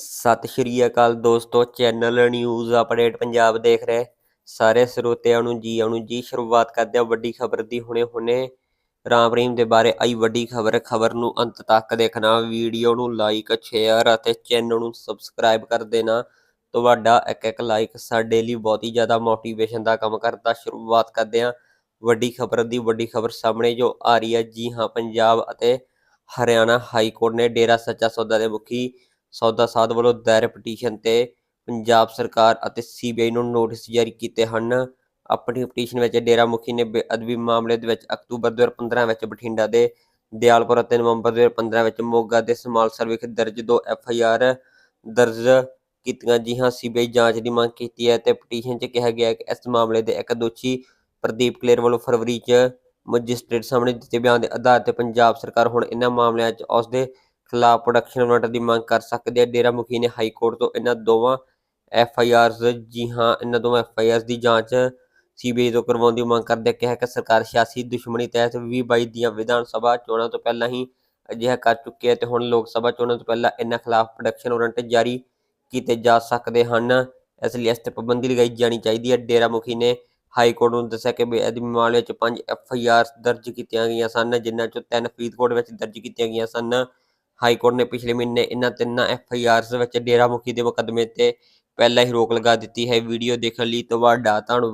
ਸਤਿ ਸ਼੍ਰੀ ਅਕਾਲ ਦੋਸਤੋ, channel news update Punjab ਦੇਖ ਰਹੇ। ਸਾਰੇ ਸਰੋਤਿਆਂ ਨੂੰ ਜੀ ਆਇਆਂ ਜੀ, ਸ਼ੁਰੂਆਤ ਕਰਦੇ ਹਾਂ ਵੱਡੀ ਖਬਰ ਦੀ ਹੁਣੇ ਹੁਣੇ। ਰਾਮ ਰਹੀਮ ਦੇ ਬਾਰੇ ਆਈ ਵੱਡੀ ਖਬਰ ਖਬਰ ਨੂੰ ਅੰਤ ਤੱਕ ਦੇਖਣਾ। ਵੀਡੀਓ ਨੂੰ ਲਾਈਕ ਸ਼ੇਅਰ ਅਤੇ ਚੈਨਲ ਨੂੰ ਸਬਸਕ੍ਰਾਈਬ ਕਰ ਦੇਣਾ। ਤੁਹਾਡਾ ਇੱਕ ਇੱਕ ਲਾਈਕ ਸਾਡੇ ਲਈ ਬਹੁਤ ਹੀ ਜ਼ਿਆਦਾ ਮੋਟੀਵੇਸ਼ਨ ਦਾ ਕੰਮ ਕਰਦਾ। ਸ਼ੁਰੂਆਤ ਕਰਦੇ ਹਾਂ ਵੱਡੀ ਖਬਰ ਦੀ। ਵੱਡੀ ਖਬਰ ਸਾਹਮਣੇ ਜੋ ਆ ਰਹੀ ਹੈ ਜੀ ਹਾਂ, ਪੰਜਾਬ ਅਤੇ ਹਰਿਆਣਾ ਹਾਈ ਕੋਰਟ ਨੇ ਡੇਰਾ ਸੱਚਾ ਸੌਦਾ ਦੇ ਮੁਖੀ ਸੌਦਾ ਸਾਧ ਵੱਲੋਂ ਦਾਇਰ ਪਟੀਸ਼ਨ ਤੇ ਪੰਜਾਬ ਸਰਕਾਰ ਅਤੇ ਸੀਬੀਆਈ ਨੂੰ ਨੋਟਿਸ ਜਾਰੀ ਕੀਤੇ ਹਨ। ਆਪਣੀ ਪਟੀਸ਼ਨ ਵਿੱਚ ਡੇਰਾ ਮੁਖੀ ਨੇ ਬੇਅਦਬੀ ਮਾਮਲੇ ਦੇ ਵਿੱਚ ਅਕਤੂਬਰ 2015 ਵਿੱਚ ਬਠਿੰਡਾ ਦੇ ਦਿਆਲਪੁਰ ਅਤੇ ਨਵੰਬਰ 2015 ਵਿੱਚ ਮੋਗਾ ਦੇ ਸਮਾਲਸਰ ਵਿਖੇ ਦਰਜ ਦੋ ਐਫ ਆਈ ਆਰ ਦਰਜ ਕੀਤੀਆਂ ਜੀ ਹਾਂ ਸੀਬੀਆਈ ਜਾਂਚ ਦੀ ਮੰਗ ਕੀਤੀ ਹੈ ਤੇ ਪਟੀਸ਼ਨ 'ਚ ਕਿਹਾ ਗਿਆ ਕਿ ਇਸ ਮਾਮਲੇ ਦੇ ਇੱਕ ਦੋਸ਼ੀ ਪ੍ਰਦੀਪ ਕਲੇਰ ਵੱਲੋਂ ਫਰਵਰੀ 'ਚ ਮੈਜਿਸਟ੍ਰੇਟ ਸਾਹਮਣੇ ਦਿੱਤੇ ਬਿਆਨ ਦੇ ਆਧਾਰ ਤੇ ਪੰਜਾਬ ਸਰਕਾਰ ਹੁਣ ਇਹਨਾਂ ਮਾਮਲਿਆਂ 'ਚ ਉਸ ਦੇ ਖਿਲਾਫ ਪ੍ਰੋਡਕਸ਼ਨ ਵਾਰੰਟ ਦੀ ਮੰਗ ਕਰ ਸਕਦੇ ਹੈ ਡੇਰਾ ਮੁਖੀ ਨੇ ਹਾਈ ਕੋਰਟ ਤੋਂ ਇਹਨਾਂ ਦੋਵਾਂ ਐਫ ਆਈ ਆਰਸ ਜੀ ਹਾਂ, ਇਹਨਾਂ ਦੋਵਾਂ ਐਫ ਆਈ ਆਰਸ ਦੀ ਜਾਂਚ ਸੀਬੀਆਈ ਤੋਂ ਕਰਵਾਉਣ ਦੀ ਮੰਗ ਕਰਦੇ ਕਿਹਾ ਕਿ ਸਰਕਾਰ ਸਿਆਸੀ ਦੁਸ਼ਮਣੀ ਤਹਿਤ 2022 ਦੀਆਂ ਵਿਧਾਨ ਸਭਾ ਚੋਣਾਂ ਤੋਂ ਪਹਿਲਾਂ ਹੀ ਅਜਿਹਾ ਕਰ ਚੁੱਕੀ ਹੈ ਤੇ ਹੁਣ ਲੋਕ ਸਭਾ ਚੋਣਾਂ ਤੋਂ ਪਹਿਲਾਂ ਇਹਨਾਂ ਖਿਲਾਫ ਪ੍ਰੋਡਕਸ਼ਨ ਵਾਰੰਟ ਜਾਰੀ ਕੀਤੇ ਜਾ ਸਕਦੇ ਹਨ। ਇਸ ਲਈ ਇਸ ਤੇ ਪਾਬੰਦੀ ਲਗਾਈ ਜਾਣੀ ਚਾਹੀਦੀ ਹੈ। ਡੇਰਾ ਮੁਖੀ ਨੇ ਹਾਈ ਕੋਰਟ ਨੂੰ ਦੱਸਿਆ ਕਿ ਬੇਅਦਬੀ ਮਾਮਲੇ 'ਚ ਪੰਜ ਐਫ ਆਈ ਆਰ ਦਰਜ ਕੀਤੀਆਂ ਗਈਆਂ ਸਨ, ਜਿਨ੍ਹਾਂ 'ਚੋਂ ਤਿੰਨ ਫਰੀਦਕੋਟ ਵਿੱਚ ਦਰਜ ਕੀਤੀਆਂ ਗਈਆਂ ਸਨ। ਹਾਈ ਕੋਰਟ ਨੇ ਪਿਛਲੇ ਮਹੀਨੇ ਇਹਨਾਂ ਤਿੰਨਾਂ ਐਫ ਆਈ ਆਰਸ ਵਿੱਚ ਡੇਰਾ ਮੁਖੀ ਦੇ ਮੁਕੱਦਮੇ ਤੇ ਪਹਿਲਾਂ ਹੀ ਰੋਕ ਲਗਾ ਦਿੱਤੀ ਹੈ। ਵੀਡੀਓ ਦੇਖਣ ਲਈ ਤੁਹਾਡਾ ਧੰਨਵਾਦ